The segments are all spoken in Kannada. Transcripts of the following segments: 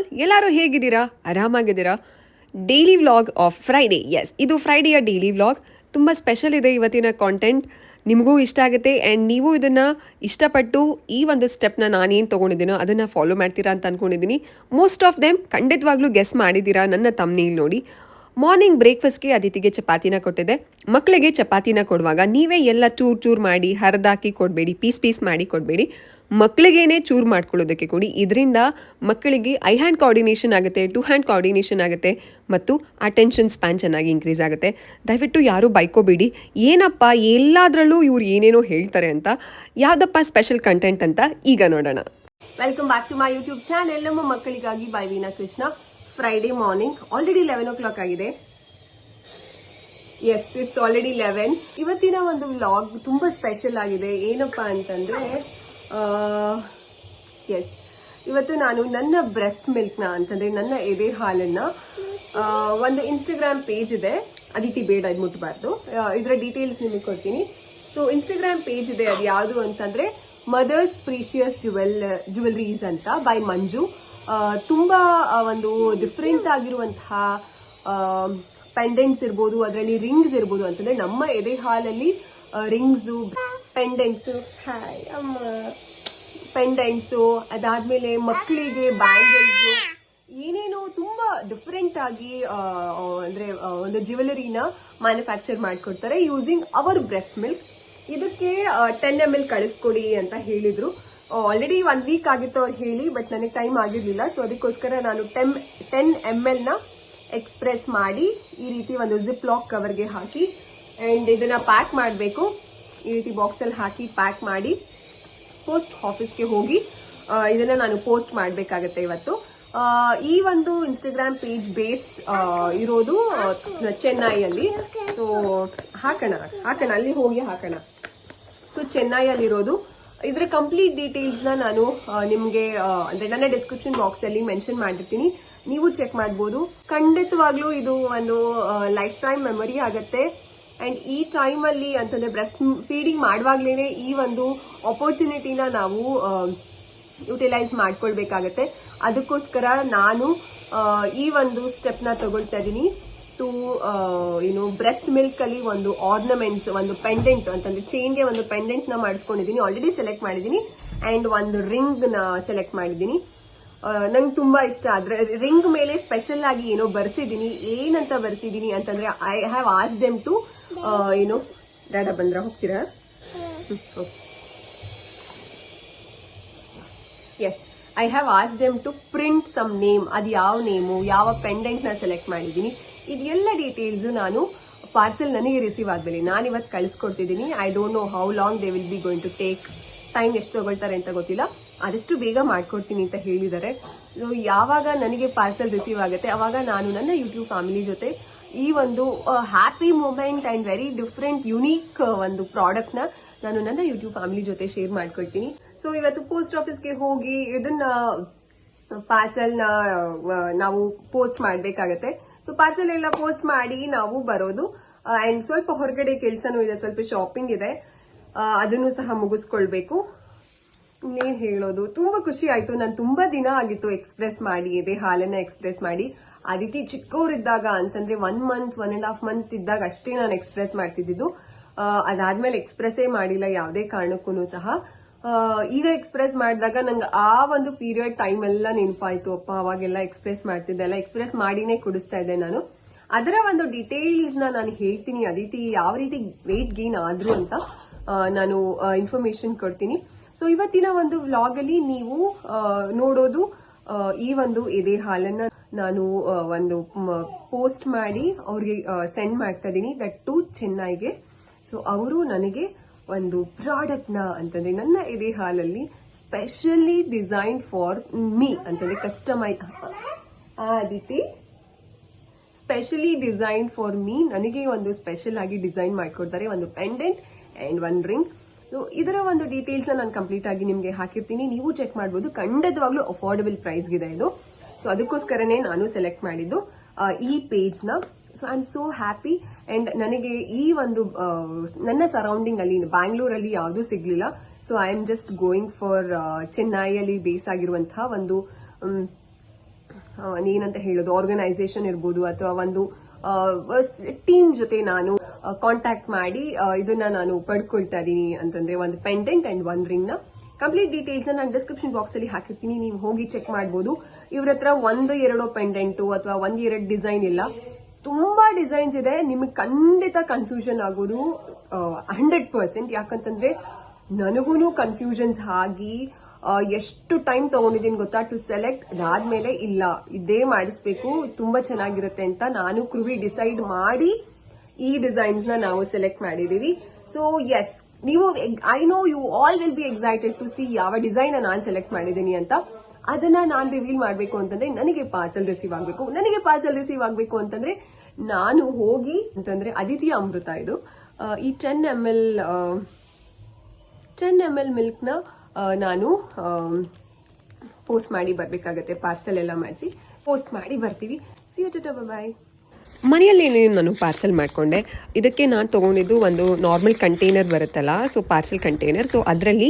ಆಲ್ ಎಲ್ಲರೂ ಹೇಗಿದ್ದೀರಾ? ಆರಾಮಾಗಿದ್ದೀರಾ? Daily vlog of Friday yes ಇದು ಫ್ರೈಡೆಯ ಡೈಲಿ ವ್ಲಾಗ್ ತುಂಬ ಸ್ಪೆಷಲ್ ಇದೆ ಇವತ್ತಿನ ಕಾಂಟೆಂಟ್ ನಿಮಗೂ ಇಷ್ಟ ಆಗುತ್ತೆ ಆ್ಯಂಡ್ ನೀವು ಇದನ್ನು ಇಷ್ಟಪಟ್ಟು ಈ ಒಂದು ಸ್ಟೆಪ್ನ ನಾನೇನು ತೊಗೊಂಡಿದ್ದೀನೋ ಅದನ್ನು ಫಾಲೋ ಮಾಡ್ತೀರಾ ಅಂತ ಅಂದ್ಕೊಂಡಿದ್ದೀನಿ ಮೋಸ್ಟ್ ಆಫ್ ದೆಮ್ ಖಂಡಿತವಾಗ್ಲೂ ಗೆಸ್ ಮಾಡಿದ್ದೀರಾ ನನ್ನ ತಮ್ಮನೇಲಿ ನೋಡಿ. ಮಾರ್ನಿಂಗ್ ಬ್ರೇಕ್ಫಾಸ್ಟ್ಗೆ ಅದಿತಿಗೆ ಚಪಾತಿನ ಕೊಟ್ಟಿದೆ ಮಕ್ಕಳಿಗೆ ಚಪಾತಿನ ಕೊಡುವಾಗ ನೀವೇ ಎಲ್ಲ ಚೂರು ಚೂರು ಮಾಡಿ, ಹರಿದಾಕಿ ಕೊಡಬೇಡಿ ಪೀಸ್ ಪೀಸ್ ಮಾಡಿ ಕೊಡಬೇಡಿ. ಮಕ್ಕಳಿಗೇನೆ ಚೂರ್ ಮಾಡ್ಕೊಳ್ಳೋದಕ್ಕೆ ಕೊಡಿ. ಇದರಿಂದ ಮಕ್ಕಳಿಗೆ ಐ ಹ್ಯಾಂಡ್ ಕೋಆರ್ಡಿನೇಷನ್ ಆಗುತ್ತೆ, ಟು ಹ್ಯಾಂಡ್ ಕೋಆರ್ಡಿನೇಷನ್ ಆಗುತ್ತೆ ಮತ್ತು ಅಟೆನ್ಷನ್ ಸ್ಪ್ಯಾನ್ ಚೆನ್ನಾಗಿ ಇನ್ಕ್ರೀಸ್ ಆಗುತ್ತೆ. ದಯವಿಟ್ಟು ಯಾರೂ ಬೈಕೋಬೇಡಿ. ಏನಪ್ಪ, ಎಲ್ಲದರಲ್ಲೂ ಇವ್ರು ಏನೇನೋ ಹೇಳ್ತಾರೆ ಅಂತ, ಯಾವುದಪ್ಪ ಸ್ಪೆಷಲ್ ಕಂಟೆಂಟ್ ಅಂತ ಈಗ ನೋಡೋಣ. Welcome back to my YouTube channel ನಮ್ಮ ಮಕ್ಕಳಿಗಾಗಿ by Veena Krishna. Friday morning already eleven o'clock ಆಗಿದೆ. ಎಸ್ ಇಟ್ಸ್ ಆಲ್ರೆಡಿ ಲೆವೆನ್ ಇವತ್ತಿನ ಒಂದು ವ್ಲಾಗ್ ತುಂಬಾ ಸ್ಪೆಷಲ್ ಆಗಿದೆ. ಏನಪ್ಪಾ ಅಂತಂದ್ರೆ ಎಸ್ ಇವತ್ತು ನಾನು ನನ್ನ ಬ್ರೆಸ್ಟ್ ಮಿಲ್ಕ್ನ ಅಂತಂದ್ರೆ ನನ್ನ ಎದೆ ಹಾಲನ್ನ ಒಂದು ಇನ್ಸ್ಟಾಗ್ರಾಮ್ ಪೇಜ್ ಇದೆ. ಅದಿತಿ ಬೇಡ ಇದು ಮುಟ್ಬಾರ್ದು. ಆ, ಇದರ ಡೀಟೇಲ್ಸ್ ನಿಮಗೆ ಕೊಡ್ತೀನಿ. ಸೊ ಇನ್ಸ್ಟಾಗ್ರಾಮ್ ಪೇಜ್ ಇದೆ ಅದು ಯಾವುದು ಅಂತಂದ್ರೆ ಮದರ್ಸ್ ಪ್ರೀಶಿಯಸ್ ಜುವೆಲ್ ಜುವೆಲ್ರೀಸ್ ಅಂತ ಬೈ ಮಂಜು. ತುಂಬಾ ಒಂದು ಡಿಫ್ರೆಂಟ್ ಆಗಿರುವಂತಹ ಪೆಂಡೆಂಟ್ಸ್ ಇರ್ಬೋದು ಅದರಲ್ಲಿ ರಿಂಗ್ಸ್ ಇರ್ಬೋದು ಅಂತಂದ್ರೆ ನಮ್ಮ ಎದೆ ಹಾಲಲ್ಲಿ ರಿಂಗ್ಸು ಪೆಂಡೆಂಟ್ಸ್ ಹಾಯ್ ಅಮ್ಮ ಪೆಂಡೆಂಟ್ಸು ಅದಾದ್ಮೇಲೆ ಮಕ್ಕಳಿಗೆ ಬ್ಯಾಂಗಲ್ಸ್ ಏನೇನೋ ತುಂಬಾ ಡಿಫ್ರೆಂಟ್ ಆಗಿ ಅಂದ್ರೆ ಒಂದು ಜ್ಯುವೆಲರಿನ ಮ್ಯಾನುಫ್ಯಾಕ್ಚರ್ ಮಾಡಿಕೊಡ್ತಾರೆ ಯೂಸಿಂಗ್ ಅವರ್ ಬ್ರೆಸ್ಟ್ ಮಿಲ್ಕ್ ಇದಕ್ಕೆ ಟೆನ್ ಎಂ ಎಲ್ ಕಳಿಸ್ಕೊಡಿ ಅಂತ ಹೇಳಿದ್ರು. ಆಲ್ರೆಡಿ ಒನ್ ವೀಕ್ ಆಗಿತ್ತು ಅವ್ರು ಹೇಳಿ ಬಟ್ ನನಗೆ ಟೈಮ್ ಆಗಿರ್ಲಿಲ್ಲ. ಸೊ ಅದಕ್ಕೋಸ್ಕರ ನಾನು ಟೆಮ್ ಟೆನ್ ಎಂ ನ ಎಕ್ಸ್ಪ್ರೆಸ್ ಮಾಡಿ ಈ ರೀತಿ ಒಂದು ಜಿಪ್ ಲಾಕ್ ಕವರ್ಗೆ ಹಾಕಿ ಅಂಡ್ ಇದನ್ನ ಪ್ಯಾಕ್ ಮಾಡಬೇಕು. ಈ ರೀತಿ ಬಾಕ್ಸ್ ಅಲ್ಲಿ ಹಾಕಿ ಪ್ಯಾಕ್ ಮಾಡಿ ಪೋಸ್ಟ್ ಆಫೀಸ್ಗೆ ಹೋಗಿ ಇದನ್ನ ನಾನು ಪೋಸ್ಟ್ ಮಾಡಬೇಕಾಗತ್ತೆ ಇವತ್ತು. ಈ ಒಂದು ಇನ್ಸ್ಟಾಗ್ರಾಮ್ ಪೇಜ್ ಬೇಸ್ ಇರೋದು ಚೆನ್ನೈಯಲ್ಲಿ. ಸೊ ಹಾಕೋಣ ಹಾಕೋಣ, ಅಲ್ಲಿ ಹೋಗಿ ಹಾಕೋಣ. ಸೊ ಚೆನ್ನೈಯಲ್ಲಿರೋದು. ಇದರ ಕಂಪ್ಲೀಟ್ ಡೀಟೇಲ್ಸ್ನ ನಾನು ನಿಮಗೆ ಅಂದ್ರೆ ನನ್ನ ಡಿಸ್ಕ್ರಿಪ್ಷನ್ ಬಾಕ್ಸ್ ಅಲ್ಲಿ ಮೆನ್ಷನ್ ಮಾಡಿರ್ತೀನಿ ನೀವು ಚೆಕ್ ಮಾಡ್ಬೋದು. ಖಂಡಿತವಾಗ್ಲೂ ಇದು ಒಂದು ಲೈಫ್ ಟೈಮ್ ಮೆಮೊರಿ ಆಗತ್ತೆ. ಅಂಡ್ ಈ ಟೈಮ್ ಅಲ್ಲಿ ಅಂತಂದ್ರೆ ಬ್ರೆಸ್ಟ್ ಫೀಡಿಂಗ್ ಮಾಡುವಾಗ್ಲೇನೆ ಈ ಒಂದು ಆಪರ್ಚುನಿಟಿನ ನಾವು ಯುಟಿಲೈಸ್ ಮಾಡ್ಕೊಳ್ಬೇಕಾಗತ್ತೆ. ಅದಕ್ಕೋಸ್ಕರ ನಾನು ಈ ಒಂದು ಸ್ಟೆಪ್ನ ತಗೊಳ್ತಾ ಇದ್ದೀನಿ. ಟು ಏನು ಬ್ರೆಸ್ಟ್ ಮಿಲ್ಕ್ ಅಲ್ಲಿ ಒಂದು ಆರ್ನಮೆಂಟ್ಸ್ ಒಂದು ಪೆಂಡೆಂಟ್ ಅಂತಂದ್ರೆ ಚೇನ್ಗೆ ಒಂದು ಪೆಂಡೆಂಟ್ನ ಮಾಡಿಸ್ಕೊಂಡಿದ್ದೀನಿ. ಆಲ್ರೆಡಿ ಸೆಲೆಕ್ಟ್ ಮಾಡಿದ್ದೀನಿ. ಅಂಡ್ ಒಂದು ರಿಂಗ್ನ ಸೆಲೆಕ್ಟ್ ಮಾಡಿದ್ದೀನಿ. ನಂಗೆ ತುಂಬಾ ಇಷ್ಟ. ಆದ್ರೆ ರಿಂಗ್ ಮೇಲೆ ಸ್ಪೆಷಲ್ ಆಗಿ ಏನೋ ಬರ್ಸಿದೀನಿ ಏನಂತ ಬರ್ಸಿದೀನಿ ಅಂತಂದ್ರೆ ಐ ಹ್ಯಾವ್ ಆಸ್ ದೆಮ್ ಟು ಏನು? ಡಾಡಾ ಬಂದ್ರ ಹೋಗ್ತೀರಾ? Yes I have as them to print some name ಅದು ಯಾವ ನೇಮು ಯಾವ ಪೆಂಡೆಂಟ್ನ ಸೆಲೆಕ್ಟ್ ಮಾಡಿದ್ದೀನಿ. ಇದೆಲ್ಲ ಡೀಟೇಲ್ಸ್ ನಾನು ಪಾರ್ಸೆಲ್ ನನಗೆ ರಿಸೀವ್ ಆದ್ಮೇಲೆ ನಾನು ಇವತ್ತು ಕಳಿಸ್ಕೊಡ್ತಿದ್ದೀನಿ. I don't know how long they will be going to take time ಎಷ್ಟು ತಗೊಳ್ತಾರೆ ಅಂತ ಗೊತ್ತಿಲ್ಲ. ಆದಷ್ಟು ಬೇಗ ಮಾಡ್ಕೊಡ್ತೀನಿ ಅಂತ ಹೇಳಿದ್ದಾರೆ. ಯಾವಾಗ ನನಗೆ ಪಾರ್ಸೆಲ್ ರಿಸೀವ್ ಆಗುತ್ತೆ, ಅವಾಗ ನಾನು ನನ್ನ ಯೂಟ್ಯೂಬ್ ಫ್ಯಾಮಿಲಿ ಜೊತೆ ಈ ಒಂದು happy moment and very different unique ಒಂದು ಪ್ರಾಡಕ್ಟ್ನ ನಾನು ನನ್ನ ಯೂಟ್ಯೂಬ್ ಫ್ಯಾಮಿಲಿ ಜೊತೆ ಶೇರ್ ಮಾಡ್ಕೊಳ್ತೀನಿ. ಸೊ ಇವತ್ತು ಪೋಸ್ಟ್ ಆಫೀಸ್ಗೆ ಹೋಗಿ ಇದನ್ನ ಪಾರ್ಸಲ್ ನಾವು ಪೋಸ್ಟ್ ಮಾಡಬೇಕಾಗತ್ತೆ. ಸೊ ಪಾರ್ಸಲ್ ಎಲ್ಲ ಪೋಸ್ಟ್ ಮಾಡಿ ನಾವು ಬರೋದು ಅಂಡ್ ಸ್ವಲ್ಪ ಹೊರಗಡೆ ಕೆಲಸನೂ ಇದೆ, ಸ್ವಲ್ಪ ಶಾಪಿಂಗ್ ಇದೆ. ಅದನ್ನು ಸಹ ಮುಗಿಸ್ಕೊಳ್ಬೇಕು. ಇನ್ನೇನ್ ಹೇಳೋದು, ತುಂಬಾ ಖುಷಿ ಆಯ್ತು. ನಾನು ತುಂಬಾ ದಿನ ಆಗಿತ್ತು ಎಕ್ಸ್ಪ್ರೆಸ್ ಮಾಡಿ, ಇದೆ ಹಾಲನ್ನ ಎಕ್ಸ್ಪ್ರೆಸ್ ಮಾಡಿ. ಅದಿತಿ ಚಿಕ್ಕವರಿದ್ದಾಗ ಅಂತಂದ್ರೆ one month one and half month ಇದ್ದಾಗ ಅಷ್ಟೇ ನಾನು ಎಕ್ಸ್ಪ್ರೆಸ್ ಮಾಡ್ತಿದ್ದು ಅದಾದ್ಮೇಲೆ ಎಕ್ಸ್ಪ್ರೆಸ್ಸೇ ಮಾಡಿಲ್ಲ, ಯಾವುದೇ ಕಾರಣಕ್ಕೂ ಸಹ. ಈಗ ಎಕ್ಸ್ಪ್ರೆಸ್ ಮಾಡಿದಾಗ ನಂಗೆ ಆ ಒಂದು ಪೀರಿಯಡ್ ಟೈಮ್ ಎಲ್ಲ ನೆನಪಾಯ್ತು. ಅಪ್ಪ, ಅವಾಗೆಲ್ಲ ಎಕ್ಸ್ಪ್ರೆಸ್ ಮಾಡ್ತಿದ್ದೆ, ಎಲ್ಲ ಎಕ್ಸ್ಪ್ರೆಸ್ ಮಾಡಿನೇ ಕುಡಿಸ್ತಾ ಇದ್ದೆ ನಾನು. ಅದರ ಒಂದು ಡೀಟೇಲ್ಸ್ನ ನಾನು ಹೇಳ್ತೀನಿ. ಅದಿತಿ ಯಾವ ರೀತಿ ವೆಯ್ಟ್ ಗೇನ್ ಆದ್ರು ಅಂತ ನಾನು ಇನ್ಫಾರ್ಮೇಶನ್ ಕೊಡ್ತೀನಿ. ಸೊ ಇವತ್ತಿನ ಒಂದು ವ್ಲಾಗ್ ಅಲ್ಲಿ ನೀವು ನೋಡೋದು ಈ ಒಂದು ಎದೆ ಹಾಲನ್ನ ನಾನು ಒಂದು ಪೋಸ್ಟ್ ಮಾಡಿ ಅವ್ರಿಗೆ ಸೆಂಡ್ ಮಾಡ್ತಾ ಇದ್ದೀನಿ. ದಟ್ ಟು ಚೆನ್ನೈಗೆ ಸೊ ಅವರು ನನಗೆ ಒಂದು ಪ್ರಾಡಕ್ಟ್ನ ಅಂತಂದ್ರೆ ನನ್ನ ಎದೆ ಹಾಲಲ್ಲಿ ಸ್ಪೆಷಲಿ ಡಿಸೈನ್ ಫಾರ್ ಮೀ ಅಂತಂದ್ರೆ customise Aditi specially design for me ನನಗೆ ಒಂದು ಸ್ಪೆಷಲ್ ಆಗಿ ಡಿಸೈನ್ ಮಾಡಿಕೊಡ್ತಾರೆ. ಒಂದು pendant and one ring so ಇದರ ಒಂದು ಡೀಟೇಲ್ಸ್ ನಾನು ಕಂಪ್ಲೀಟ್ ಆಗಿ ನಿಮಗೆ ಹಾಕಿರ್ತೀನಿ. ನೀವು ಚೆಕ್ ಮಾಡಬಹುದು ಖಂಡಿತವಾಗ್ಲೂ ಅಫೋರ್ಡಬಲ್ ಪ್ರೈಸ್ಗಿದೆ ಇದು. ಸೊ ಅದಕ್ಕೋಸ್ಕರನೇ ನಾನು ಸೆಲೆಕ್ಟ್ ಮಾಡಿದ್ದು ಈ ಪೇಜ್ನ so I am so happy and ನನಗೆ ಈ ಒಂದು ನನ್ನ ಸರೌಂಡಿಂಗ್ ಅಲ್ಲಿ ಬ್ಯಾಂಗ್ಳೂರಲ್ಲಿ ಯಾವುದೂ ಸಿಗ್ಲಿಲ್ಲ. So I am just going for ಚೆನ್ನೈಯಲ್ಲಿ base ಆಗಿರುವಂತಹ ಒಂದು ಏನಂತ ಹೇಳೋದು ಆರ್ಗನೈಸೇಷನ್ ಇರ್ಬೋದು ಅಥವಾ ಒಂದು ಟೀಮ್ ಜೊತೆ ನಾನು ಕಾಂಟ್ಯಾಕ್ಟ್ ಮಾಡಿ ಇದನ್ನ ನಾನು ಪಡ್ಕೊಳ್ತಾ ಇದೀನಿ ಅಂತಂದ್ರೆ ಒಂದು ಪೆಂಡೆಂಟ್ ಅಂಡ್ ಒಂದ್ ರಿಂಗ್ನ. ಕಂಪ್ಲೀಟ್ ಡೀಟೇಲ್ಸ್ ನಾನು ಡಿಸ್ಕ್ರಿಪ್ಷನ್ ಬಾಕ್ಸ್ ಅಲ್ಲಿ ಹಾಕಿರ್ತೀನಿ. ನೀವು ಹೋಗಿ ಚೆಕ್ ಮಾಡಬಹುದು ಇವ್ರ ಹತ್ರ ಒಂದು, ಎರಡು ಪೆಂಡೆಂಟು ಅಥವಾ ಒಂದ್, ಎರಡು ಡಿಸೈನ್ ಇಲ್ಲ. ತುಂಬಾ ಡಿಸೈನ್ಸ್ ಇದೆ. ನಿಮಗೆ ಖಂಡಿತ ಕನ್ಫ್ಯೂಷನ್ ಆಗೋದು ಹಂಡ್ರೆಡ್ ಪರ್ಸೆಂಟ್ ಯಾಕಂತಂದ್ರೆ ನನಗೂನು ಕನ್ಫ್ಯೂಷನ್ಸ್ ಆಗಿ ಎಷ್ಟು ಟೈಮ್ ತಗೊಂಡಿದ್ದೀನಿ ಗೊತ್ತಾ? ಟು ಸೆಲೆಕ್ಟ್ ಅದಾದ್ಮೇಲೆ ಇಲ್ಲ. ಇದೇ ಮಾಡಿಸ್ಬೇಕು. ತುಂಬಾ ಚೆನ್ನಾಗಿರುತ್ತೆ ಅಂತ ನಾನು ಕೃವಿ ಡಿಸೈಡ್ ಮಾಡಿ ಈ ಡಿಸೈನ್ಸ್ ನಾವು ಸೆಲೆಕ್ಟ್ ಮಾಡಿದೀವಿ ಸೊ ಎಸ್ ನೀವು I know you all will be excited to see ಯಾವ ಡಿಸೈನ್ ನಾನು ಸೆಲೆಕ್ಟ್ ಮಾಡಿದ್ದೀನಿ ಅಂತ. ಅದನ್ನ ನಾನು ರಿವೀಲ್ ಮಾಡಬೇಕು ಅಂತಂದ್ರೆ ನನಗೆ ಪಾರ್ಸಲ್ ರಿಸೀವ್ ಆಗಬೇಕು. ನನಗೆ ಪಾರ್ಸಲ್ ರಿಸೀವ್ ಆಗಬೇಕು ಅಂತಂದ್ರೆ ನಾನು ಹೋಗಿ ಅಂತಂದ್ರೆ ಅದಿತಿ ಅಮೃತ ಇದು. ಈ ten M L ten M L ಮಿಲ್ಕ್ನ ನಾನು ಪೋಸ್ಟ್ ಮಾಡಿ ಬರಬೇಕಾಗತ್ತೆ ಪಾರ್ಸಲ್ ಎಲ್ಲ ಮಾಡಿಸಿ. ಪೋಸ್ಟ್ ಮಾಡಿ ಬರ್ತೀವಿ. ಸಿ ಯು ಬಾಯ್ ಮನೆಯಲ್ಲಿ ನಾನು ಪಾರ್ಸೆಲ್ ಮಾಡಿಕೊಂಡೆ, ಇದಕ್ಕೆ ನಾನು ತೊಗೊಂಡಿದ್ದು ಒಂದು ನಾರ್ಮಲ್ ಕಂಟೈನರ್ ಬರುತ್ತಲ್ಲ ಸೊ ಪಾರ್ಸೆಲ್ ಕಂಟೈನರ್ ಸೊ ಅದರಲ್ಲಿ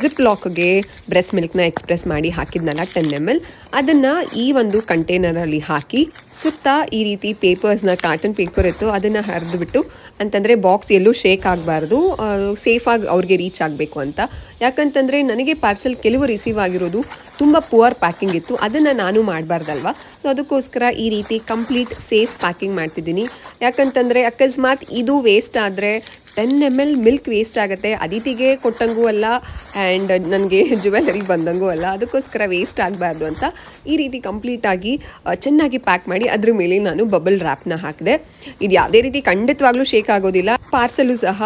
ಜಿಪ್ ಲಾಕ್ಗೆ ಬ್ರೆಸ್ಟ್ ಮಿಲ್ಕ್ನ ಎಕ್ಸ್ಪ್ರೆಸ್ ಮಾಡಿ ಹಾಕಿದ್ನಲ್ಲ ಟೆನ್ ಎಂ ಎಲ್ ಅದನ್ನು ಈ ಒಂದು ಕಂಟೈನರಲ್ಲಿ ಹಾಕಿ ಸುತ್ತ ಈ ರೀತಿ ಪೇಪರ್ಸ್ನ ಕಾಟನ್ ಪೇಪರ್ ಇತ್ತು, ಅದನ್ನು ಹರಿದ್ಬಿಟ್ಟು ಅಂತಂದರೆ ಬಾಕ್ಸ್ ಎಲ್ಲೂ ಶೇಕ್ ಆಗಬಾರ್ದು ಸೇಫಾಗಿ ಅವ್ರಿಗೆ ರೀಚ್ ಆಗಬೇಕು ಅಂತ. ಯಾಕಂತಂದರೆ ನನಗೆ ಪಾರ್ಸೆಲ್ ಕೆಲವು ರಿಸೀವ್ ಆಗಿರೋದು ತುಂಬ ಪುವರ್ ಪ್ಯಾಕಿಂಗ್ ಇತ್ತು, ಅದನ್ನು ನಾನು ಮಾಡಬಾರ್ದಲ್ವ? ಸೊ ಅದಕ್ಕೋಸ್ಕರ ಈ ರೀತಿ ಕಂಪ್ಲೀಟ್ ಸೇಫ್ ಪ್ಯಾಕಿಂಗ್ ಮಾಡ್ತಿದ್ದೀನಿ. ಯಾಕಂತಂದರೆ ಅಕಸ್ಮಾತ್ ಇದು ವೇಸ್ಟ್ ಆದರೆ ten M L milk waste ಆಗುತ್ತೆ. ಅದಿತಿಗೆ ಕೊಟ್ಟಂಗೂ ಅಲ್ಲ ಆ್ಯಂಡ್ ನನಗೆ ಜುವೆಲರಿ ಬಂದಂಗೂ ಅಲ್ಲ, ಅದಕ್ಕೋಸ್ಕರ ವೇಸ್ಟ್ ಆಗಬಾರ್ದು ಅಂತ ಈ ರೀತಿ ಕಂಪ್ಲೀಟಾಗಿ ಚೆನ್ನಾಗಿ ಪ್ಯಾಕ್ ಮಾಡಿ ಅದ್ರ ಮೇಲೆ ನಾನು ಬಬಲ್ ರ್ಯಾಪ್ನ ಹಾಕಿದೆ. ಇದು ಯಾವುದೇ ರೀತಿ ಖಂಡಿತವಾಗ್ಲೂ ಶೇಕ್ ಆಗೋದಿಲ್ಲ. ಪಾರ್ಸಲು ಸಹ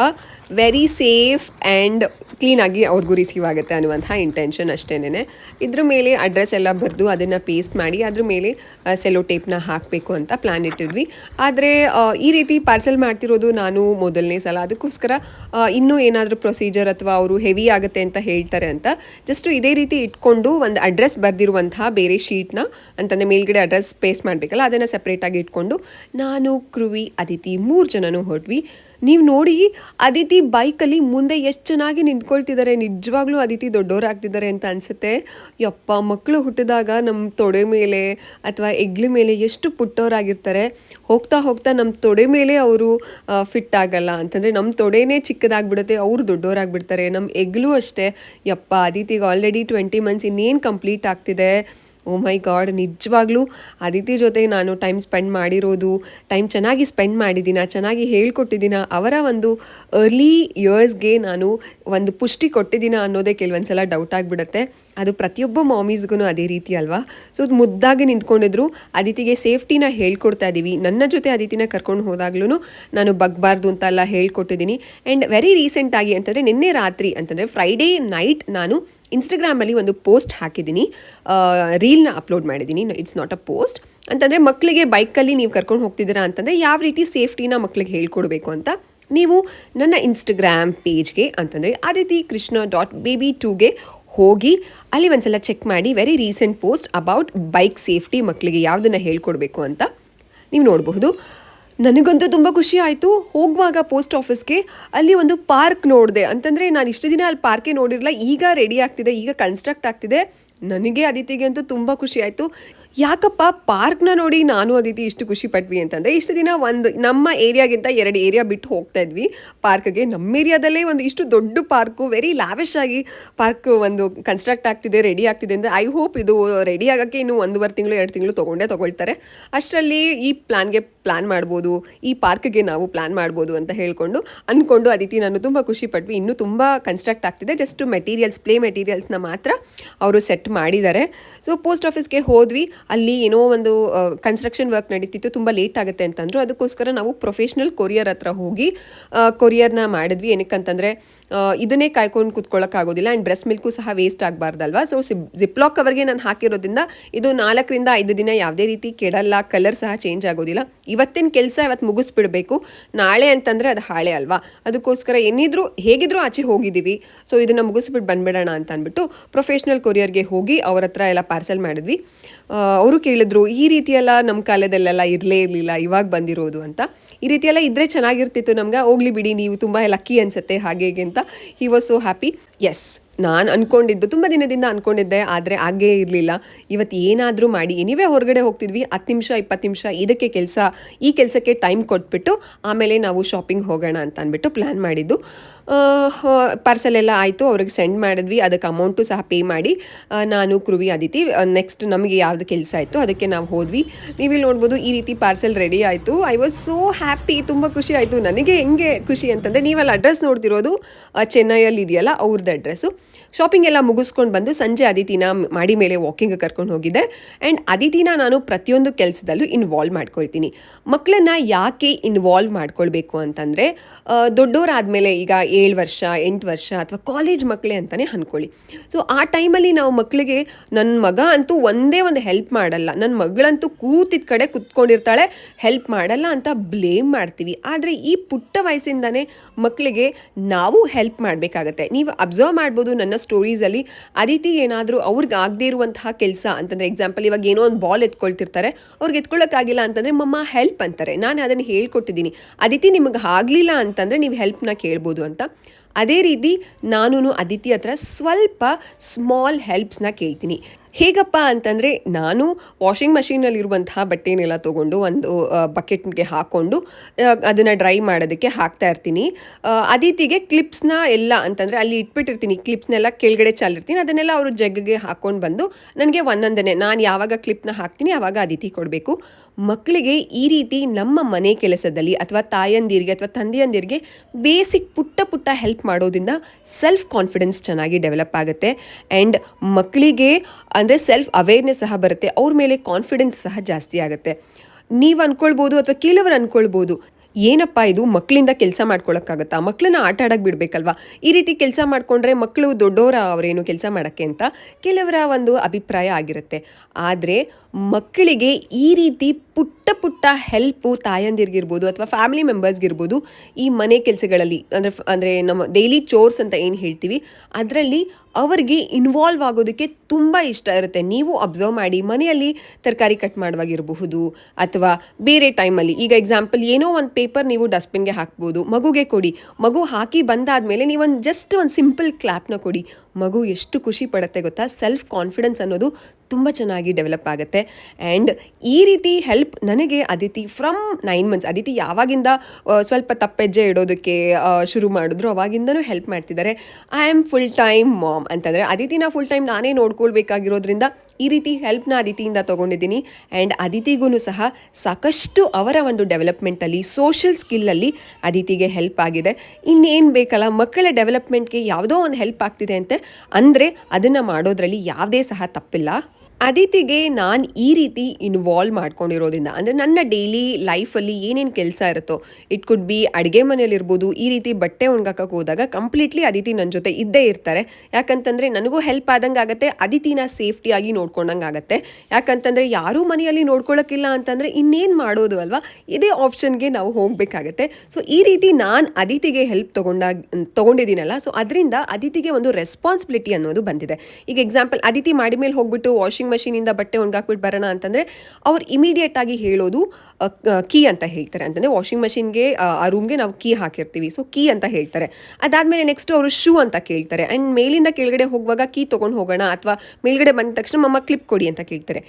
ವೆರಿ ಸೇಫ್ ಆ್ಯಂಡ್ ಕ್ಲೀನಾಗಿ ಅವ್ರಿಗೂ ರಿಸೀವ್ ಆಗುತ್ತೆ ಅನ್ನುವಂಥ ಇಂಟೆನ್ಷನ್ ಅಷ್ಟೇನೆ ಇದ್ರ ಮೇಲೆ ಅಡ್ರೆಸ್ ಎಲ್ಲ ಬರೆದು ಅದನ್ನು ಪೇಸ್ಟ್ ಮಾಡಿ, ಅದ್ರ ಮೇಲೆ ಸೆಲೋ ಟೇಪ್ನ ಹಾಕಬೇಕು ಅಂತ ಪ್ಲ್ಯಾನ್ ಇಟ್ಟಿದ್ವಿ. ಆದರೆ ಈ ರೀತಿ ಪಾರ್ಸೆಲ್ ಮಾಡ್ತಿರೋದು ನಾನು ಮೊದಲನೇ ಸಲ. ಅದಕ್ಕೋಸ್ಕರ ಇನ್ನೂ ಏನಾದರೂ ಪ್ರೊಸೀಜರ್ ಅಥವಾ ಅವರು ಹೆವಿ ಆಗುತ್ತೆ ಅಂತ ಹೇಳ್ತಾರೆ ಅಂತ ಜಸ್ಟ್ ಇದೇ ರೀತಿ ಇಟ್ಕೊಂಡು ಒಂದು ಅಡ್ರೆಸ್ ಬರೆದಿರುವಂತಹ ಬೇರೆ ಶೀಟ್ನ ಅಂತಂದರೆ ಮೇಲ್ಗಡೆ ಅಡ್ರೆಸ್ ಪೇಸ್ಟ್ ಮಾಡಬೇಕಲ್ಲ, ಅದನ್ನು ಸಪ್ರೇಟಾಗಿ ಇಟ್ಕೊಂಡು ನಾನು, ಕೃವಿ, ಅದಿತಿ ಮೂರು ಜನನೂ ಹೊರಟ್ವಿ ನೀವು ನೋಡಿ ಅದಿತಿ ಬೈಕಲ್ಲಿ ಮುಂದೆ ಎಷ್ಟು ಚೆನ್ನಾಗಿ ನಿಂತ್ಕೊಳ್ತಿದ್ದಾರೆ ನಿಜವಾಗ್ಲೂ ಅದಿತಿ ದೊಡ್ಡವರಾಗ್ತಿದ್ದಾರೆ ಅಂತ ಅನಿಸುತ್ತೆ. ಯಪ್ಪ ಮಕ್ಕಳು ಹುಟ್ಟಿದಾಗ ನಮ್ಮ ತೊಡೆ ಮೇಲೆ ಅಥವಾ ಎಗ್ಲ ಮೇಲೆ ಎಷ್ಟು ಪುಟ್ಟವರಾಗಿರ್ತಾರೆ ಹೋಗ್ತಾ ಹೋಗ್ತಾ ನಮ್ಮ ತೊಡೆ ಮೇಲೆ ಅವರು ಫಿಟ್ ಆಗಲ್ಲ. ಅಂತಂದರೆ ನಮ್ಮ ತೊಡೆನೇ ಚಿಕ್ಕದಾಗ್ಬಿಡುತ್ತೆ, ಅವರು ದೊಡ್ಡವರಾಗ್ಬಿಡ್ತಾರೆ ನಮ್ಮ ಎಗ್ಲೂ ಅಷ್ಟೇ. ಯಪ್ಪ, ಅದಿತಿಗೆ ಆಲ್ರೆಡಿ ಟ್ವೆಂಟಿ ಮಂತ್ಸ್ ಇನ್ನೇನು ಕಂಪ್ಲೀಟ್ ಆಗ್ತಿದೆ? ಓ ಮೈ ಗಾಡ್, ನಿಜವಾಗ್ಲೂ ಅದಿತಿ ಜೊತೆ ನಾನು ಟೈಮ್ ಸ್ಪೆಂಡ್ ಮಾಡಿರೋದು ಟೈಮ್ ಚೆನ್ನಾಗಿ ಸ್ಪೆಂಡ್ ಮಾಡಿದ್ದೀನ ಚೆನ್ನಾಗಿ ಹೇಳ್ಕೊಟ್ಟಿದ್ದೀನ ಅವರ ಒಂದು ಅರ್ಲಿ ಇಯರ್ಸ್ಗೆ ನಾನು ಒಂದು ಪುಷ್ಟಿ ಕೊಟ್ಟಿದ್ದೀನ ಅನ್ನೋದೇ ಕೆಲವೊಂದು ಸಲ ಡೌಟ್ ಆಗಿಬಿಡುತ್ತೆ. ಅದು ಪ್ರತಿಯೊಬ್ಬ ಮಾಮೀಸ್ಗೂ ಅದೇ ರೀತಿ ಅಲ್ವಾ? ಸೊ ಮುದ್ದಾಗಿ ನಿಂತ್ಕೊಂಡಿದ್ರು. ಅದಿತಿಗೆ ಸೇಫ್ಟಿನ ಹೇಳ್ಕೊಡ್ತಾ ಇದ್ದೀವಿ ನನ್ನ ಜೊತೆ ಅದಿತಿನ ಕರ್ಕೊಂಡು ಹೋದಾಗ್ಲೂ ನಾನು ಬಗ್ಬಾರ್ದು ಅಂತ ಎಲ್ಲ ಹೇಳ್ಕೊಟ್ಟಿದ್ದೀನಿ. ಆ್ಯಂಡ್ ವೆರಿ ರೀಸೆಂಟಾಗಿ ಅಂತಂದರೆ ನಿನ್ನೆ ರಾತ್ರಿ ಅಂತಂದರೆ ಫ್ರೈಡೇ ನೈಟ್ ನಾನು ಇನ್ಸ್ಟಾಗ್ರಾಮಲ್ಲಿ ಒಂದು ಪೋಸ್ಟ್ ಹಾಕಿದ್ದೀನಿ. ರೀಲ್ನ ಅಪ್ಲೋಡ್ ಮಾಡಿದ್ದೀನಿ. ಇಟ್ಸ್ ನಾಟ್ ಅ ಪೋಸ್ಟ್ ಅಂತಂದರೆ ಮಕ್ಕಳಿಗೆ ಬೈಕಲ್ಲಿ ನೀವು ಕರ್ಕೊಂಡು ಹೋಗ್ತಿದ್ದೀರಾ ಅಂತಂದರೆ ಯಾವ ರೀತಿ ಸೇಫ್ಟಿನ ಮಕ್ಕಳಿಗೆ ಹೇಳ್ಕೊಡ್ಬೇಕು ಅಂತ ನೀವು ನನ್ನ ಇನ್ಸ್ಟಾಗ್ರಾಮ್ ಪೇಜ್ಗೆ ಅಂತಂದರೆ ಅದಿತಿ ಕೃಷ್ಣ ಡಾಟ್ ಬೇಬಿ ಟೂಗೆ ಹೋಗಿ ಅಲ್ಲಿ ಒಂದ್ಸಲ ಚೆಕ್ ಮಾಡಿ very recent post about bike safety ಮಕ್ಕಳಿಗೆ ಯಾವುದನ್ನು ಹೇಳ್ಕೊಡ್ಬೇಕು ಅಂತ ನೀವು ನೋಡಬಹುದು. ನನಗಂತೂ ತುಂಬ ಖುಷಿ ಆಯಿತು. ಹೋಗುವಾಗ ಪೋಸ್ಟ್ ಆಫೀಸ್ಗೆ ಅಲ್ಲಿ ಒಂದು ಪಾರ್ಕ್ ನೋಡಿದೆ. ಅಂತಂದರೆ ನಾನು ಇಷ್ಟು ದಿನ ಅಲ್ಲಿ ಪಾರ್ಕೇ ನೋಡಿರಲ್ಲ ಈಗ ರೆಡಿ ಆಗ್ತಿದೆ. ಈಗ ಕನ್ಸ್ಟ್ರಕ್ಟ್ ಆಗ್ತಿದೆ. ನನಗೆ ಅದಿತಿಗೆ ಅಂತೂ ತುಂಬ ಖುಷಿ ಆಯಿತು. ಯಾಕಪ್ಪ? ಪಾರ್ಕ್ನ ನೋಡಿ ನಾನು ಅದಿತಿ ಇಷ್ಟು ಖುಷಿ ಪಟ್ವಿ ಅಂತಂದರೆ, ಇಷ್ಟು ದಿನ ಒಂದು ನಮ್ಮ ಏರಿಯಾಗಿಂತ ಎರಡು ಏರಿಯಾ ಬಿಟ್ಟು ಹೋಗ್ತಾ ಇದ್ವಿ. ಪಾರ್ಕ್ಗೆ ನಮ್ಮ ಏರಿಯಾದಲ್ಲೇ ಒಂದು ಇಷ್ಟು ದೊಡ್ಡ ಪಾರ್ಕು ವೆರಿ ಲ್ಯಾವಿಶ್ ಆಗಿ ಪಾರ್ಕ್ ಒಂದು ಕನ್ಸ್ಟ್ರಕ್ಟ್ ಆಗ್ತಿದೆ ರೆಡಿ ಆಗ್ತಿದೆ ಅಂದರೆ ಐ ಹೋಪ್ ಇದು ರೆಡಿ ಆಗೋಕ್ಕೆ ಇನ್ನೂ ಒಂದೂವರೆ ತಿಂಗಳು, ಎರಡು ತಿಂಗಳು ತೊಗೊಂಡೇ ತೊಗೊಳ್ತಾರೆ. ಅಷ್ಟರಲ್ಲಿ ಈ ಪ್ಲ್ಯಾನ್ಗೆ ಪ್ಲ್ಯಾನ್ ಮಾಡ್ಬೋದು, ಈ ಪಾರ್ಕ್ಗೆ ನಾವು ಪ್ಲ್ಯಾನ್ ಮಾಡ್ಬೋದು ಅಂತ ಹೇಳ್ಕೊಂಡು ಅಂದ್ಕೊಂಡು ಅದಿತಿ ನಾನು ತುಂಬ ಖುಷಿ ಪಟ್ವಿ. ಇನ್ನೂ ತುಂಬ ಕನ್ಸ್ಟ್ರಕ್ಟ್ ಆಗ್ತಿದೆ. ಜಸ್ಟ್ ಮೆಟೀರಿಯಲ್ಸ್, ಪ್ಲೇ ಮೆಟೀರಿಯಲ್ಸ್ನ ಮಾತ್ರ ಅವರು ಸೆಟ್ ಮಾಡಿದ್ದಾರೆ. ಸೊ, ಪೋಸ್ಟ್ ಆಫೀಸ್ಗೆ ಹೋದ್ವಿ. ಅಲ್ಲಿ ಏನೋ ಒಂದು ಕನ್ಸ್ಟ್ರಕ್ಷನ್ ವರ್ಕ್ ನಡೀತಿತ್ತು. ತುಂಬ ಲೇಟ್ ಆಗುತ್ತೆ ಅಂತಂದ್ರು. ಅದಕ್ಕೋಸ್ಕರ ನಾವು ಪ್ರೊಫೆಷ್ನಲ್ ಕೊರಿಯರ್ ಹತ್ರ ಹೋಗಿ ಕೊರಿಯರ್ನ ಮಾಡಿದ್ವಿ. ಏನಕ್ಕಂತಂದರೆ ಇದನ್ನೇ ಕಾಯ್ಕೊಂಡು ಕುತ್ಕೊಳ್ಳೋಕ್ಕಾಗೋದಿಲ್ಲ ಆ್ಯಂಡ್ ಬ್ರೆಸ್ಟ್ ಮಿಲ್ಕು ಸಹ ವೇಸ್ಟ್ ಆಗಬಾರ್ದಲ್ವಾ? ಸೊ ಜಿಪ್ಲಾಕ್ ಕವರ್ಗೆ ನಾನು ಹಾಕಿರೋದ್ರಿಂದ ಇದು ನಾಲ್ಕರಿಂದ ಐದು ದಿನ ಯಾವುದೇ ರೀತಿ ಕೆಡಲ್ಲ ಕಲರ್ ಸಹ ಚೇಂಜ್ ಆಗೋದಿಲ್ಲ. ಇವತ್ತಿನ ಕೆಲಸ ಇವತ್ತು ಮುಗಿಸ್ಬಿಡಬೇಕು. ನಾಳೆ ಅಂತಂದರೆ ಅದು ಹಾಳೆ ಅಲ್ವಾ? ಅದಕ್ಕೋಸ್ಕರ ಏನಿದ್ರು ಹೇಗಿದ್ರೂ ಆಚೆ ಹೋಗಿದ್ದೀವಿ ಸೊ ಇದನ್ನು ಮುಗಿಸ್ಬಿಟ್ಟು ಬಂದ್ಬಿಡೋಣ ಅಂತ ಅಂದ್ಬಿಟ್ಟು ಪ್ರೊಫೆಷ್ನಲ್ ಕೊರಿಯರ್ಗೆ ಹೋಗಿ ಅವ್ರ ಹತ್ರ ಎಲ್ಲ ಪಾರ್ಸೆಲ್ ಮಾಡಿದ್ವಿ. ಅವರು ಕೇಳಿದ್ರು, ಈ ರೀತಿಯೆಲ್ಲ ನಮ್ಮ ಕಾಲದಲ್ಲೆಲ್ಲ ಇರಲೇ ಇರಲಿಲ್ಲ, ಇವಾಗ ಬಂದಿರೋದು ಅಂತ. ಈ ರೀತಿಯೆಲ್ಲ ಇದ್ದರೆ ಚೆನ್ನಾಗಿರ್ತಿತ್ತು ನಮ್ಗೆ. ಹೋಗ್ಲಿ ಬಿಡಿ, ನೀವು ತುಂಬ ಲಕ್ಕಿ ಅನ್ಸುತ್ತೆ ಹೀಗೆ ಅಂತ. He was so happy yes ನಾನು ಅಂದ್ಕೊಂಡಿದ್ದು ತುಂಬ ದಿನದಿಂದ ಅನ್ಕೊಂಡಿದ್ದೆ, ಆದರೆ ಹಾಗೇ ಇರಲಿಲ್ಲ. ಇವತ್ತು ಏನಾದರೂ ಮಾಡಿ ಎನಿವೇ ಹೊರಗಡೆ ಹೋಗ್ತಿದ್ವಿ, ಹತ್ತು ನಿಮಿಷ, ಇಪ್ಪತ್ತು ನಿಮಿಷ, ಇದಕ್ಕೆ ಕೆಲಸ, ಈ ಕೆಲಸಕ್ಕೆ ಟೈಮ್ ಕೊಟ್ಬಿಟ್ಟು, ಆಮೇಲೆ ನಾವು ಶಾಪಿಂಗ್ ಹೋಗೋಣ ಅಂತ ಅಂದ್ಬಿಟ್ಟು ಪ್ಲ್ಯಾನ್ ಮಾಡಿದ್ದು. ಪಾರ್ಸೆಲ್ ಎಲ್ಲ ಆಯಿತು, ಅವ್ರಿಗೆ ಸೆಂಡ್ ಮಾಡಿದ್ವಿ, ಅದಕ್ಕೆ ಅಮೌಂಟು ಸಹ ಪೇ ಮಾಡಿ. ನಾನು, ಕೃವಿ ಅದಿತಿ ನೆಕ್ಸ್ಟ್ ನಮಗೆ ಯಾವುದು ಕೆಲಸ ಆಯಿತು ಅದಕ್ಕೆ ನಾವು ಹೋದ್ವಿ. ನೀವಿಲ್ಲಿ ನೋಡ್ಬೋದು, ಈ ರೀತಿ ಪಾರ್ಸೆಲ್ ರೆಡಿ ಆಯಿತು. ಐ ವಾಸ್ ಸೋ ಹ್ಯಾಪಿ ತುಂಬ ಖುಷಿ ಆಯಿತು. ನನಗೆ ಹೆಂಗೆ ಖುಷಿ ಅಂತಂದರೆ, ನೀವಲ್ಲಿ ಅಡ್ರೆಸ್ ನೋಡ್ತಿರೋದು ಚೆನ್ನೈಯಲ್ಲಿ ಇದೆಯಲ್ಲ ಅವ್ರದ್ದು ಅಡ್ರೆಸ್ಸು ಶಾಪಿಂಗ್ ಎಲ್ಲ ಮುಗಿಸ್ಕೊಂಡು ಬಂದು ಸಂಜೆ ಅದಿತಿನ ಮಾಡಿ ಮೇಲೆ ವಾಕಿಂಗ್ ಕರ್ಕೊಂಡು ಹೋಗಿದ್ದೆ. ಆ್ಯಂಡ್ ಅದಿತಿನ ನಾನು ಪ್ರತಿಯೊಂದು ಕೆಲಸದಲ್ಲೂ ಇನ್ವಾಲ್ವ್ ಮಾಡ್ಕೊಳ್ತೀನಿ. ಮಕ್ಕಳನ್ನ ಯಾಕೆ ಇನ್ವಾಲ್ವ್ ಮಾಡ್ಕೊಳ್ಬೇಕು ಅಂತಂದರೆ ದೊಡ್ಡವರಾದಮೇಲೆ ಈಗ ಏಳು ವರ್ಷ, ಎಂಟು ವರ್ಷ ಅಥವಾ ಕಾಲೇಜ್ ಮಕ್ಕಳೇ ಅಂತಲೇ ಅಂದ್ಕೊಳ್ಳಿ ಸೊ ಆ ಟೈಮಲ್ಲಿ ನಾವು ಮಕ್ಕಳಿಗೆ ನನ್ನ ಮಗ ಅಂತೂ ಒಂದೇ ಒಂದು ಹೆಲ್ಪ್ ಮಾಡಲ್ಲ. ನನ್ನ ಮಗಳಂತೂ ಕೂತಿದ ಕಡೆ ಕುತ್ಕೊಂಡಿರ್ತಾಳೆ ಹೆಲ್ಪ್ ಮಾಡಲ್ಲ ಅಂತ ಬ್ಲೇಮ್ ಮಾಡ್ತೀವಿ. ಆದರೆ ಈ ಪುಟ್ಟ ವಯಸ್ಸಿಂದನೇ ಮಕ್ಕಳಿಗೆ ನಾವು ಹೆಲ್ಪ್ ಮಾಡಬೇಕಾಗತ್ತೆ. ನೀವು ಅಬ್ಸರ್ವ್ ಮಾಡ್ಬೋದು ನನ್ನ ಸ್ಟೋರೀಸಲ್ಲಿ ಅದಿತಿ ಏನಾದರೂ ಅವ್ರಿಗೆ ಆಗದೇ ಇರುವಂತಹ ಕೆಲಸ ಅಂತಂದರೆ ಎಕ್ಸಾಂಪಲ್ ಇವಾಗ ಏನೋ ಒಂದು ಬಾಲ್ ಎತ್ಕೊಳ್ತಿರ್ತಾರೆ, ಅವ್ರಿಗೆ ಎತ್ಕೊಳ್ಳೋಕ್ಕಾಗಿಲ್ಲ ಅಂತಂದರೆ ಮಮ್ಮ ಹೆಲ್ಪ್ ಅಂತಾರೆ. ನಾನು ಅದನ್ನು ಹೇಳ್ಕೊಟ್ಟಿದ್ದೀನಿ ಅದಿತಿ ನಿಮಗೆ ಆಗಲಿಲ್ಲ ಅಂತಂದರೆ ನೀವು ಹೆಲ್ಪ್ನ ಕೇಳ್ಬೋದು ಅಂತ. ಅದೇ ರೀತಿ ನಾನು ಅದಿತಿ ಹತ್ರ ಸ್ವಲ್ಪ ಸ್ಮಾಲ್ ಹೆಲ್ಪ್ಸ್ನ ಕೇಳ್ತೀನಿ. ಹೇಗಪ್ಪ ಅಂತಂದರೆ ನಾನು ವಾಷಿಂಗ್ ಮಷೀನಲ್ಲಿರುವಂತಹ ಬಟ್ಟೆನೆಲ್ಲ ತೊಗೊಂಡು ಒಂದು ಬಕೆಟ್ಗೆ ಹಾಕ್ಕೊಂಡು ಅದನ್ನು ಡ್ರೈ ಮಾಡೋದಕ್ಕೆ ಹಾಕ್ತಾ ಇರ್ತೀನಿ. ಅದೀತಿಗೆ ಕ್ಲಿಪ್ಸ್ನ ಎಲ್ಲ ಅಂತಂದರೆ ಅಲ್ಲಿ ಇಟ್ಬಿಟ್ಟಿರ್ತೀನಿ. ಕ್ಲಿಪ್ಸ್ನೆಲ್ಲ ಕೆಳಗಡೆ ಚಾಲಿರ್ತೀನಿ. ಅದನ್ನೆಲ್ಲ ಅವರು ಜಗ್ಗಿಗೆ ಹಾಕ್ಕೊಂಡು ಬಂದು ನನಗೆ ಒಂದೊಂದನೇ ನಾನು ಯಾವಾಗ ಕ್ಲಿಪ್ನ ಹಾಕ್ತೀನಿ ಆವಾಗ ಅದಿತಿ ಕೊಡಬೇಕು. ಮಕ್ಕಳಿಗೆ ಈ ರೀತಿ ನಮ್ಮ ಮನೆ ಕೆಲಸದಲ್ಲಿ ಅಥವಾ ತಾಯಂದಿರಿಗೆ ಅಥವಾ ತಂದೆಯಂದಿರಿಗೆ ಬೇಸಿಕ್ ಪುಟ್ಟ ಪುಟ್ಟ ಹೆಲ್ಪ್ ಮಾಡೋದ್ರಿಂದ ಸೆಲ್ಫ್ ಕಾನ್ಫಿಡೆನ್ಸ್ ಚೆನ್ನಾಗಿ ಡೆವಲಪ್ ಆಗುತ್ತೆ. ಆ್ಯಂಡ್ ಮಕ್ಕಳಿಗೆ ಅಂದರೆ ಸೆಲ್ಫ್ ಅವೇರ್ನೆಸ್ ಸಹ ಬರುತ್ತೆ, ಅವ್ರ ಮೇಲೆ ಕಾನ್ಫಿಡೆನ್ಸ್ ಸಹ ಜಾಸ್ತಿ ಆಗುತ್ತೆ. ನೀವು ಅಂದ್ಕೊಳ್ಬೋದು ಅಥವಾ ಕೆಲವರು ಅಂದ್ಕೊಳ್ಬೋದು ಏನಪ್ಪ ಇದು? ಮಕ್ಕಳಿಂದ ಕೆಲಸ ಮಾಡ್ಕೊಳಕ್ಕಾಗತ್ತಾ? ಮಕ್ಕಳನ್ನ ಆಟ ಆಡಕ್ಕೆ ಬಿಡಬೇಕಲ್ವಾ? ಈ ರೀತಿ ಕೆಲಸ ಮಾಡಿಕೊಂಡ್ರೆ ಮಕ್ಕಳು ದೊಡ್ಡವರ ಅವರೇನು ಕೆಲಸ ಮಾಡೋಕ್ಕೆ ಅಂತ ಕೆಲವರ ಒಂದು ಅಭಿಪ್ರಾಯ ಆಗಿರುತ್ತೆ. ಆದರೆ ಮಕ್ಕಳಿಗೆ ಈ ರೀತಿ ಪುಟ್ಟ ಪುಟ್ಟ ಹೆಲ್ಪು ತಾಯಂದಿರ್ಗಿರ್ಬೋದು ಅಥವಾ ಫ್ಯಾಮಿಲಿ ಮೆಂಬರ್ಸ್ಗಿರ್ಬೋದು ಈ ಮನೆ ಕೆಲಸಗಳಲ್ಲಿ, ಅಂದರೆ ಅಂದರೆ ನಮ್ಮ ಡೈಲಿ ಚೋರ್ಸ್ ಅಂತ ಏನು ಹೇಳ್ತೀವಿ, ಅದರಲ್ಲಿ ಅವರಿಗೆ ಇನ್ವಾಲ್ವ್ ಆಗೋದಕ್ಕೆ ತುಂಬ ಇಷ್ಟ ಇರುತ್ತೆ. ನೀವು ಅಬ್ಸರ್ವ್ ಮಾಡಿ, ಮನೆಯಲ್ಲಿ ತರಕಾರಿ ಕಟ್ ಮಾಡುವಾಗಿರಬಹುದು ಅಥವಾ ಬೇರೆ ಟೈಮಲ್ಲಿ ಈಗ ಎಕ್ಸಾಂಪಲ್ ಏನೋ ಒಂದು ಪೇಪರ್ ನೀವು ಡಸ್ಟ್ಬಿನ್ಗೆ ಹಾಕ್ಬೋದು, ಮಗುಗೆ ಕೊಡಿ, ಮಗು ಹಾಕಿ ಬಂದಾದ ಮೇಲೆ ನೀವೊಂದು ಜಸ್ಟ್ ಒಂದು ಸಿಂಪಲ್ ಕ್ಲಾಪ್ನ ಕೊಡಿ ಮಗು ಎಷ್ಟು ಖುಷಿ ಪಡುತ್ತೆ ಗೊತ್ತಾ? ಸೆಲ್ಫ್ ಕಾನ್ಫಿಡೆನ್ಸ್ ಅನ್ನೋದು ತುಂಬ ಚೆನ್ನಾಗಿ ಡೆವಲಪ್ ಆಗುತ್ತೆ. ಆ್ಯಂಡ್ ಈ ರೀತಿ ಹೆಲ್ಪ್ ನನಗೆ Aditi from nine months Aditi ಯಾವಾಗಿಂದ ಸ್ವಲ್ಪ ತಪ್ಪೆಜ್ಜೆ ಇಡೋದಕ್ಕೆ ಶುರು ಮಾಡಿದ್ರು ಅವಾಗಿಂದನೂ ಹೆಲ್ಪ್ ಮಾಡ್ತಿದ್ದಾರೆ. I am full time mom ಅಂತಂದರೆ ಅದಿತಿನ ಫುಲ್ ಟೈಮ್ ನಾನೇ ನೋಡ್ಕೊಳ್ಬೇಕಾಗಿರೋದ್ರಿಂದ ಈ ರೀತಿ ಹೆಲ್ಪ್ನ ಅದಿತಿಯಿಂದ ತೊಗೊಂಡಿದ್ದೀನಿ. ಆ್ಯಂಡ್ ಅದಿತಿಗೂ ಸಹ ಸಾಕಷ್ಟು ಅವರ ಒಂದು ಡೆವಲಪ್ಮೆಂಟಲ್ಲಿ ಸೋಷಿಯಲ್ ಸ್ಕಿಲ್ಲಲ್ಲಿ ಅದಿತಿಗೆ ಹೆಲ್ಪ್ ಆಗಿದೆ. ಇನ್ನೇನು ಬೇಕಲ್ಲ, ಮಕ್ಕಳ ಡೆವಲಪ್ಮೆಂಟ್ಗೆ ಯಾವುದೋ ಒಂದು ಹೆಲ್ಪ್ ಆಗ್ತಿದೆ ಅಂತೆ ಅಂದರೆ ಅದನ್ನು ಮಾಡೋದ್ರಲ್ಲಿ ಯಾವುದೇ ಸಹ ತಪ್ಪಿಲ್ಲ. ಅದಿತಿಗೆ ನಾನು ಈ ರೀತಿ ಇನ್ವಾಲ್ವ್ ಮಾಡ್ಕೊಂಡಿರೋದ್ರಿಂದ, ಅಂದರೆ ನನ್ನ ಡೈಲಿ ಲೈಫಲ್ಲಿ ಏನೇನು ಕೆಲಸ ಇರುತ್ತೋ ಇಟ್ ಕುಡ್ ಬಿ ಅಡುಗೆ ಮನೆಯಲ್ಲಿರ್ಬೋದು ಈ ರೀತಿ ಬಟ್ಟೆ ಒಣಗಾಕಕ್ಕೆ ಹೋದಾಗ ಕಂಪ್ಲೀಟ್ಲಿ ಅದಿತಿ ನನ್ನ ಜೊತೆ ಇದ್ದೇ ಇರ್ತಾರೆ. ಯಾಕಂತಂದರೆ ನನಗೂ ಹೆಲ್ಪ್ ಆದಂಗೆ ಆಗುತ್ತೆ, ಅದಿತಿನ ಸೇಫ್ಟಿಯಾಗಿ ನೋಡ್ಕೊಂಡಂಗೆ ಆಗುತ್ತೆ. ಯಾಕಂತಂದರೆ ಯಾರೂ ಮನೆಯಲ್ಲಿ ನೋಡ್ಕೊಳ್ಳೋಕ್ಕಿಲ್ಲ ಅಂತಂದರೆ ಇನ್ನೇನು ಮಾಡೋದು ಅಲ್ವಾ? ಇದೇ ಆಪ್ಷನ್ಗೆ ನಾವು ಹೋಗಬೇಕಾಗತ್ತೆ. ಸೊ ಈ ರೀತಿ ನಾನು ಅದಿತಿಗೆ ಹೆಲ್ಪ್ ತೊಗೊಂಡಾಗ ತೊಗೊಂಡಿದ್ದೀನಲ್ಲ ಸೊ ಅದರಿಂದ ಅದಿತಿಗೆ ಒಂದು ರೆಸ್ಪಾನ್ಸಿಬಿಲಿಟಿ ಅನ್ನೋದು ಬಂದಿದೆ. ಈಗ ಎಕ್ಸಾಂಪಲ್ ಅದಿತಿ ಮಾಡಿ ಮೇಲೆ ಹೋಗ್ಬಿಟ್ಟು ವಾಷಿಂಗ್ ಮಷೀನಿಂದ ಬಟ್ಟೆ ಒಣಗಾಕ್ಬಿಟ್ಟು ಬರೋಣ ಅಂತಂದರೆ ಅವ್ರು ಇಮಿಡಿಯೇಟಾಗಿ ಹೇಳೋದು ಕೀ ಅಂತ ಹೇಳ್ತಾರೆ. ಅಂತಂದರೆ ವಾಷಿಂಗ್ ಮಷಿನ್ಗೆ ಆ ರೂಮ್ಗೆ ನಾವು ಕೀ ಹಾಕಿರ್ತೀವಿ. ಸೊ ಕೀ ಅಂತ ಹೇಳ್ತಾರೆ. ಅದಾದಮೇಲೆ ನೆಕ್ಸ್ಟ್ ಅವರು ಶೂ ಅಂತ ಕೇಳ್ತಾರೆ. ಆ್ಯಂಡ್ ಮೇಲಿಂದ ಕೆಳಗಡೆ ಹೋಗುವಾಗ ಕೀ ತೊಗೊಂಡು ಹೋಗೋಣ ಅಥವಾ ಮೇಲ್ಗಡೆ ಬಂದ ತಕ್ಷಣ ಮಮ್ಮ ಕ್ಲಿಪ್ ಕೊಡಿ ಅಂತ ಕೇಳ್ತಾರೆ.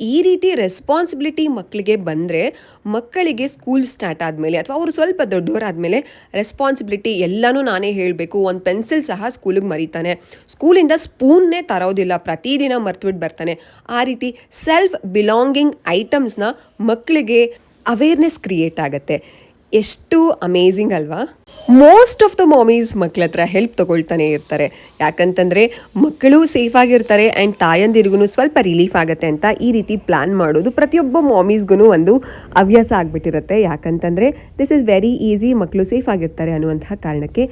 ಈ ರೀತಿ ರೆಸ್ಪಾನ್ಸಿಬಿಲಿಟಿ ಮಕ್ಕಳಿಗೆ ಬಂದರೆ ಮಕ್ಕಳಿಗೆ ಸ್ಕೂಲ್ ಸ್ಟಾರ್ಟ್ ಆದಮೇಲೆ ಅಥವಾ ಅವರು ಸ್ವಲ್ಪ ದೊಡ್ಡವರಾದಮೇಲೆ ರೆಸ್ಪಾನ್ಸಿಬಿಲಿಟಿ ಎಲ್ಲನೂ ನಾನೇ ಹೇಳಬೇಕು. ಒಂದು ಪೆನ್ಸಿಲ್ ಸಹ ಸ್ಕೂಲಿಗೆ ಮರಿತಾನೆ. ಸ್ಕೂಲಿಂದ ಸ್ಪೂನ್ನೇ ತರೋದಿಲ್ಲ. ಪ್ರತಿದಿನ ಮರ್ತುಬಿಟ್ಟು ಬರ್ತಾನೆ. ಆ ರೀತಿ ಸೆಲ್ಫ್ ಬಿಲಾಂಗಿಂಗ್ ಐಟಮ್ಸ್ನ ಮಕ್ಕಳಿಗೆ ಅವೇರ್ನೆಸ್ ಕ್ರಿಯೇಟ್ ಆಗುತ್ತೆ. ಎಷ್ಟು ಅಮೇಝಿಂಗ್ ಅಲ್ವಾ? ಮೋಸ್ಟ್ ಆಫ್ ದ ಮಾಮೀಸ್ ಮಕ್ಕಳ ಹತ್ರ ಹೆಲ್ಪ್ ತಗೊಳ್ತಾನೆ ಇರ್ತಾರೆ. ಯಾಕಂತಂದರೆ ಮಕ್ಕಳು ಸೇಫ್ ಆಗಿರ್ತಾರೆ ಆ್ಯಂಡ್ ತಾಯಂದಿರಿಗೂ ಸ್ವಲ್ಪ ರಿಲೀಫ್ ಆಗುತ್ತೆ ಅಂತ ಈ ರೀತಿ ಪ್ಲಾನ್ ಮಾಡೋದು ಪ್ರತಿಯೊಬ್ಬ ಮಾಮೀಸ್ಗೂ ಒಂದು ಹವ್ಯಾಸ ಆಗ್ಬಿಟ್ಟಿರುತ್ತೆ. ಯಾಕಂತಂದರೆ ದಿಸ್ ಇಸ್ ವೆರಿ ಈಸಿ ಮಕ್ಕಳು ಸೇಫ್ ಆಗಿರ್ತಾರೆ ಅನ್ನುವಂತಹ ಕಾರಣಕ್ಕೆ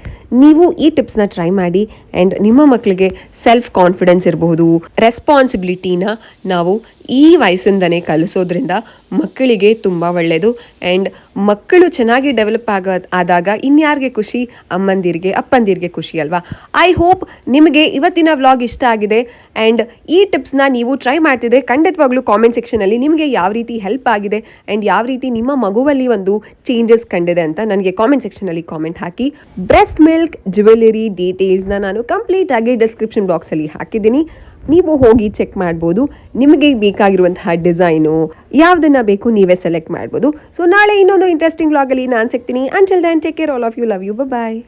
ನೀವು ಈ ಟಿಪ್ಸ್ನ ಟ್ರೈ ಮಾಡಿ ಆ್ಯಂಡ್ ನಿಮ್ಮ ಮಕ್ಕಳಿಗೆ ಸೆಲ್ಫ್ ಕಾನ್ಫಿಡೆನ್ಸ್ ಇರಬಹುದು. ರೆಸ್ಪಾನ್ಸಿಬಿಲಿಟಿನ ನಾವು ಈ ವಯಸ್ಸಿಂದನೇ ಕಲಿಸೋದ್ರಿಂದ ಮಕ್ಕಳಿಗೆ ತುಂಬ ಒಳ್ಳೆಯದು ಆ್ಯಂಡ್ ಮಕ್ಕಳು ಚೆನ್ನಾಗಿ ಡೆವಲಪ್ ಆಗ, ಆದಾಗ ಇನ್ಯಾವ ಇನ್ಯಾರಿಗೆ ಖುಷಿ? ಅಮ್ಮಂದಿರಿಗೆ, ಅಪ್ಪಂದಿರಿಗೆ ಖುಷಿ ಅಲ್ವಾ? ಐ ಹೋಪ್ ನಿಮಗೆ ಇವತ್ತಿನ ವ್ಲಾಗ್ ಇಷ್ಟ ಆಗಿದೆ ಆ್ಯಂಡ್ ಈ ಟಿಪ್ಸ್ನ ನೀವು ಟ್ರೈ ಮಾಡ್ತಿದ್ರೆ ಖಂಡಿತವಾಗ್ಲೂ ಕಾಮೆಂಟ್ ಸೆಕ್ಷನಲ್ಲಿ ನಿಮಗೆ ಯಾವ ರೀತಿ ಹೆಲ್ಪ್ ಆಗಿದೆ ಆ್ಯಂಡ್ ಯಾವ ರೀತಿ ನಿಮ್ಮ ಮಗುವಲ್ಲಿ ಒಂದು ಚೇಂಜಸ್ ಕಂಡಿದೆ ಅಂತ ನನಗೆ ಕಾಮೆಂಟ್ ಸೆಕ್ಷನಲ್ಲಿ ಕಾಮೆಂಟ್ ಹಾಕಿ. ಬ್ರೆಸ್ಟ್ ಮಿಲ್ಕ್ ಜ್ಯುವೆಲರಿ ಡೀಟೇಲ್ಸ್ನ ನಾನು ಕಂಪ್ಲೀಟ್ ಆಗಿ ಡಿಸ್ಕ್ರಿಪ್ಷನ್ ಬಾಕ್ಸಲ್ಲಿ ಹಾಕಿದ್ದೀನಿ. ನೀವು ಹೋಗಿ ಚೆಕ್ ಮಾಡ್ಬೋದು. ನಿಮಗೆ ಬೇಕಾಗಿರುವಂತಹ ಡಿಸೈನು ಯಾವ್ದನ್ನ ಬೇಕು ನೀವೇ ಸೆಲೆಕ್ಟ್ ಮಾಡ್ಬೋದು. ಸೊ ನಾಳೆ ಇನ್ನೊಂದು ಇಂಟ್ರೆಸ್ಟಿಂಗ್ ವ್ಲಾಗಲ್ಲಿ ನಾನು ಸಿಗ್ತೀನಿ. Until then take care all of you love you bye